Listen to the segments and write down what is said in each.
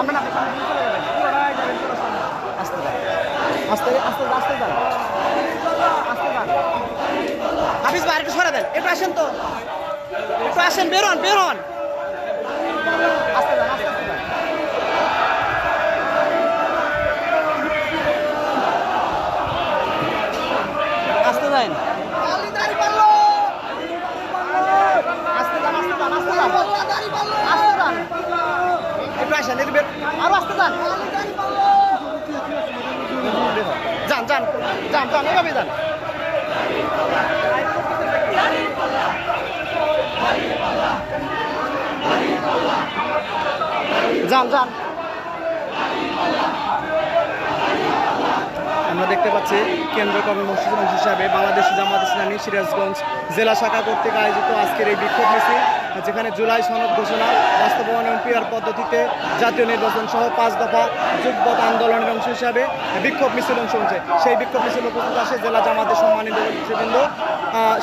সামনে না আস্তে আস্তে আস্তে আস্তে যান। আস্তে যান। হাফিজ ভাই, আরেকটু সরে দেন। একটু আসেন তো। একটু আসেন বেরোন বেরোন আস্তে যান আস্তে আস্তে যান। আস্তে যান। আস্তে যান আস্তে যান আস্তে যান। আস্তে যান। একটু আসেন একটু বের আরও আসতে যান যান যান যান যান এভাবে যান। যান যান। দেখতে পাচ্ছি কেন্দ্র কর্মসূচি অংশ হিসাবে বাংলাদেশ জামাত ইসলামী সিরাজগঞ্জ জেলা শাখা কর্তৃক আয়োজিত আজকের এই বিক্ষোভ মিছিল, যেখানে জুলাই সনদ ঘোষণা, বাস্তবায়ন এবং পদ্ধতিতে জাতীয় নির্বাচন সহ পাঁচ দফা যুগপথ আন্দোলনের অংশ হিসাবে বিক্ষোভ মিছিল অংশ হচ্ছে সেই বিক্ষোভ মিছিল উপস্থিত আসে জেলা জামাতের সম্মানিত নেতৃবৃন্দ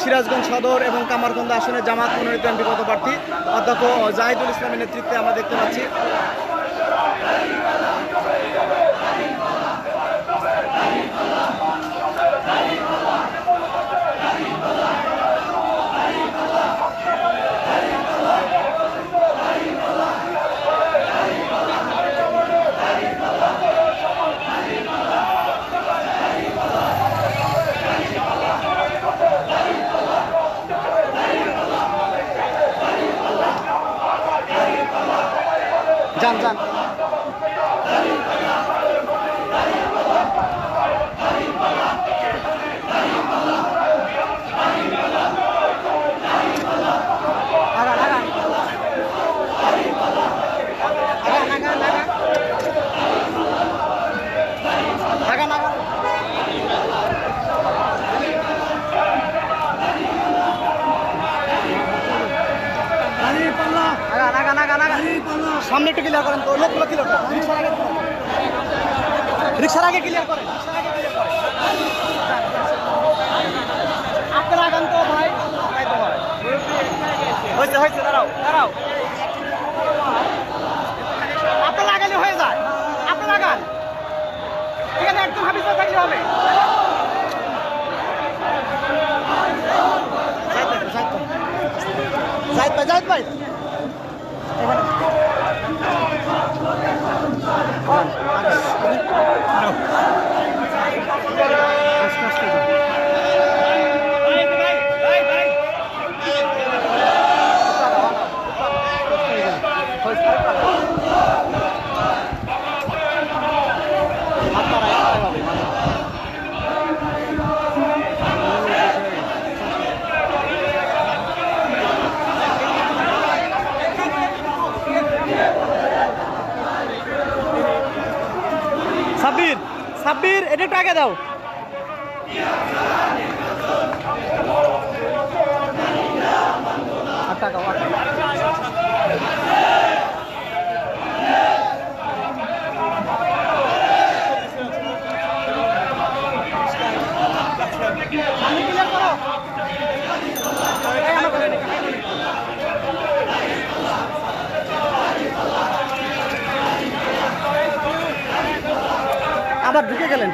সিরাজগঞ্জ সদর এবং কামারকন্দ আসনে জামাত মনোনীত এমপি প্রার্থী অধ্যক্ষ জাহিদুল ইসলামের নেতৃত্বে আমরা দেখতে পাচ্ছি। ক্লিয়ার করেন তো? লোকগুলো ক্লিয়ার করেন রিক্সার আগে রিক্সার আগে ক্লিয়ার করেন আপনারা আগান তো ভাই। হয়েছে হয়েছে, দাঁড়াও দাঁড়াও। আপনারা আগালে হয়ে যায়। আপনারা আগান। এখানে একদম হাবিজ থাকলে হবে। জাহিদ ভাই জাহিদ ভাই এখানে। বীর এটা টাকা দাও। টাকা আবার ঢুকে গেলেন।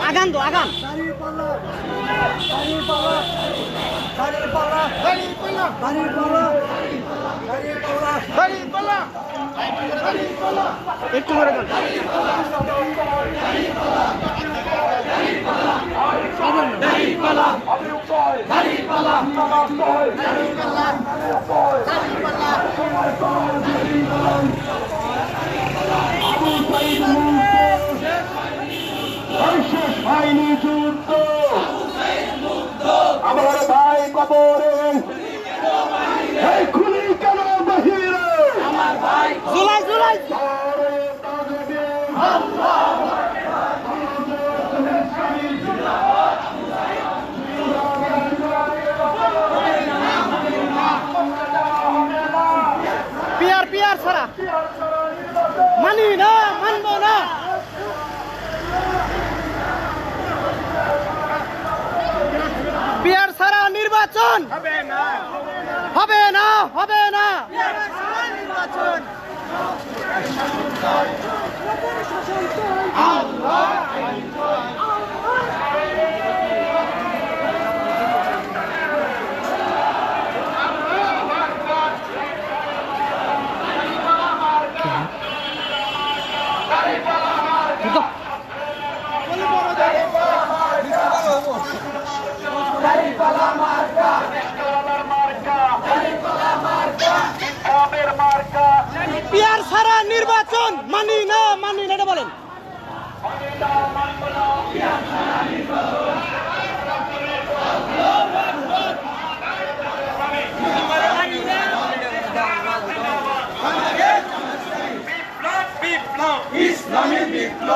আগান তো আগান। একটু করে গান দাঁড়িয়ে ছাড়া। মানি না মানবো না। পিয়ার ছাড়া নির্বাচন। হবে না হবে না। হবে না পিয়ার নির্বাচন মানি না মানি না, এটা বলেন।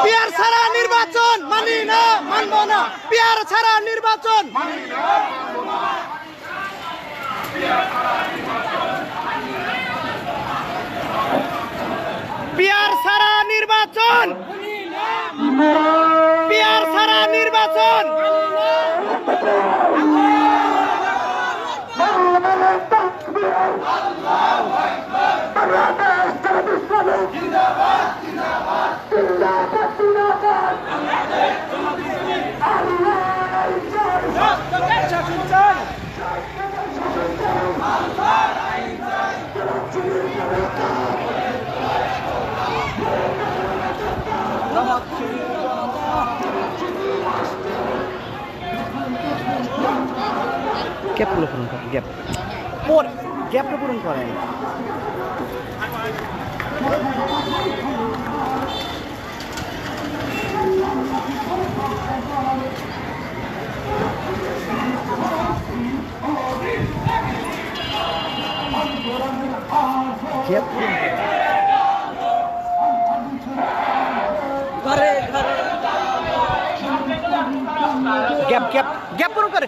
পিয়ার ছাড়া নির্বাচন মানি না, মানবো না। পিয়ার ছাড়া নির্বাচন পিয়ার ছাড়া নির্বাচন! পিয়ার ছাড়া নির্বাচন! গ্যাপগুলো পূরণ করেন গ্যাপ পর গ্যাপটা পূরণ করেন গ্যাপ পূরণ করেন। গ্যাপ গ্যাপ গ্যাপ পূরণ করে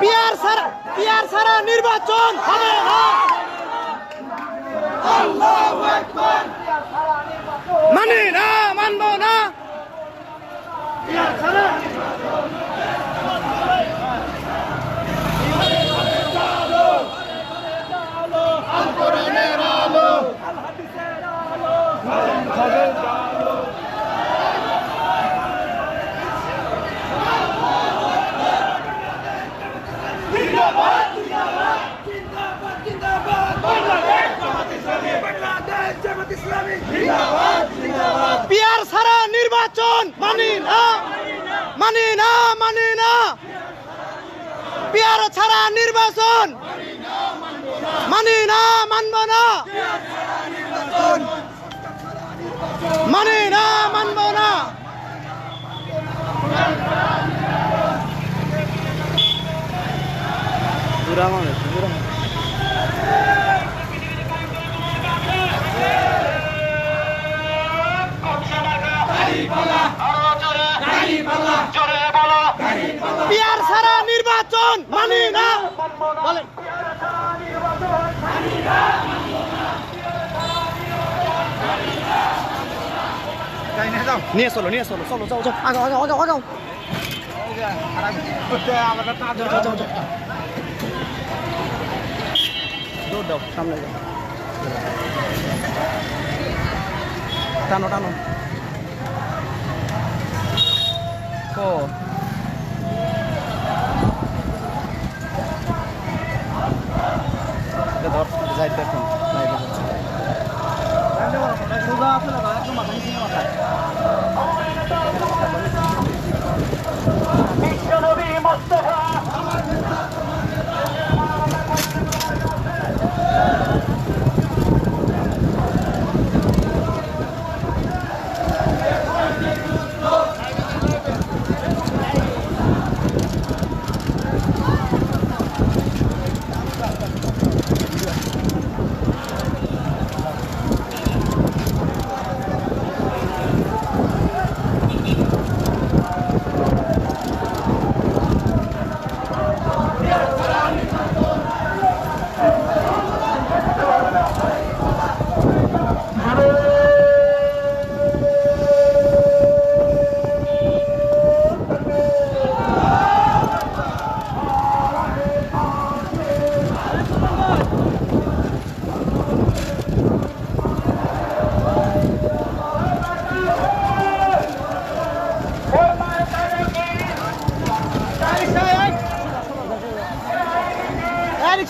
পিয়ার ছাড়া পিয়ার ছাড়া নির্বাচন হবে না মানে না মানব না পিয়ার ছাড়া পিয়ার ছাড়া নির্বাচন মানি না মানি না মানি না। পিয়ার ছাড়া নির্বাচন মানি না, মানব না। মানি না, মানব না। বুড়া মানুষ বুড়া নির্বাচন মানি না। বলেন। নিয়ে চলো নিয়ে চলো চলো, যাও যাও, আগাও আগাও আগাও আগাও। দৌড় দাও টানো টানো।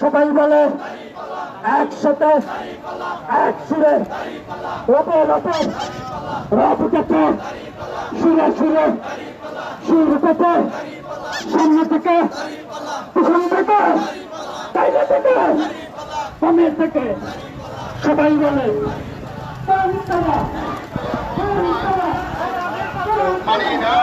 সবাই বলে একসাথে এক সুরে। রবে রবে রব কেটে সুরে সুরে। সুর পেতে সামনে থেকে, পিছন থেকে, বাইরে থেকে সামনে থেকে। সবাই বলে মানি না